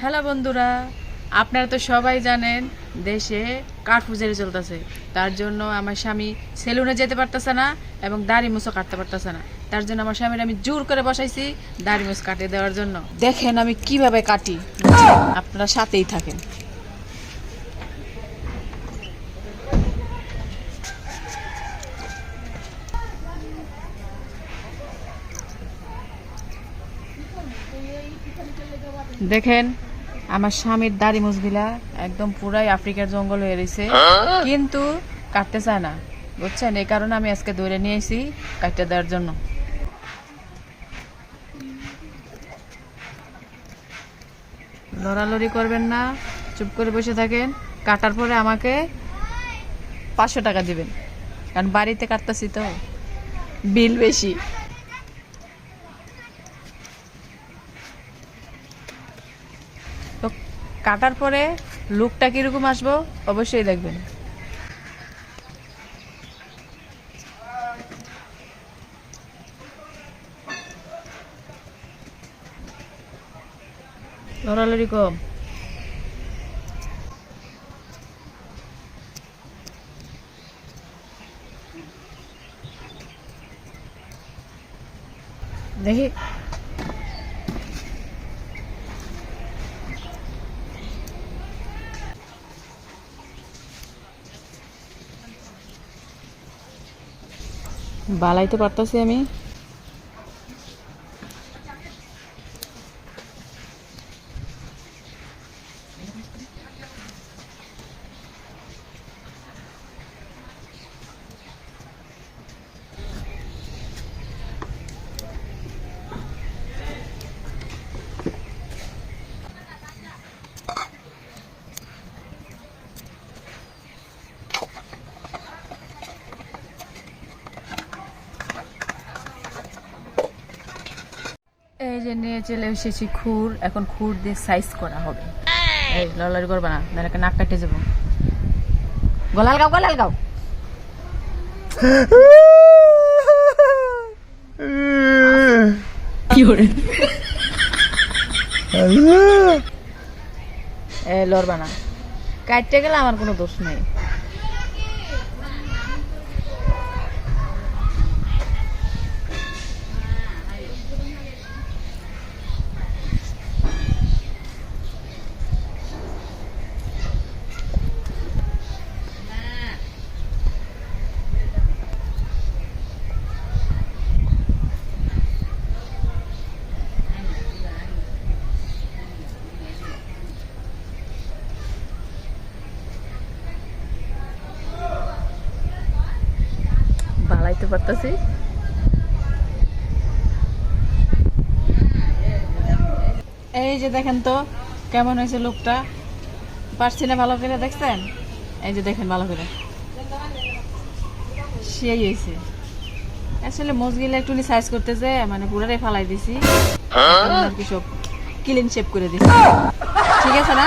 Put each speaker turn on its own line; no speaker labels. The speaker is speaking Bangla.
হ্যালো বন্ধুরা, আপনারা তো সবাই জানেন, দেশে কাঠপুজারি চলতেছে। তার জন্য আমার স্বামী সেলুনে যেতে পারতেছে না এবং দাড়ি মুছো কাটতে পারতেছে না। তার জন্য আমার স্বামীর আমি জোর করে বসাইছি দাড়ি মুছ কাটিয়ে দেওয়ার জন্য। দেখেন আমি কীভাবে কাটি? আপনারা সাথেই থাকেন। দেখেন আমার স্বামীর দাড়ি মুছগুলা একদম পুরাই আফ্রিকার জঙ্গল হয়ে রয়েছে কিন্তু কাটতে চায় না বুঝছেন? এই কারণে আমি আজকে ধরে নিয়ে এসি কাটতে দেওয়ার জন্য। লড়ালড়ি করবেন না চুপ করে বসে থাকেন। কাটার পরে আমাকে পাঁচশো টাকা দিবেন। কারণ বাড়িতে কাটতেছি তো বিল বেশি। তো কাটার পরে লুকটা কীরকম আসব অবশ্যই দেখবেন। কম। দেখি বালাইতে পারতাছি আমি। এই যে নিয়ে চলে এসেছি খুর এখন খুর দিয়ে সাইজ করা হবে। এই করবে না নাহলে নাক কাটে যাব। গলাল গাও গলাল গাও। কি করে এ লড়বা না। কাটতে গেলে আমার কোনো দোষ নেই। বালাইতে পারতাছি। এই যে দেখেন তো কেমন হয়েছে লোকটা? পারছি না ভালো করে দেখছেন? এই যে দেখেন ভালো করে। সেই হয়েছে। আসলে মজগিলে একটু সাইজ করতেছে মানে পুরাটাই ফালাই দিছি। আর কি সব ক্লিন শেপ করে দিছি। ঠিক আছে না?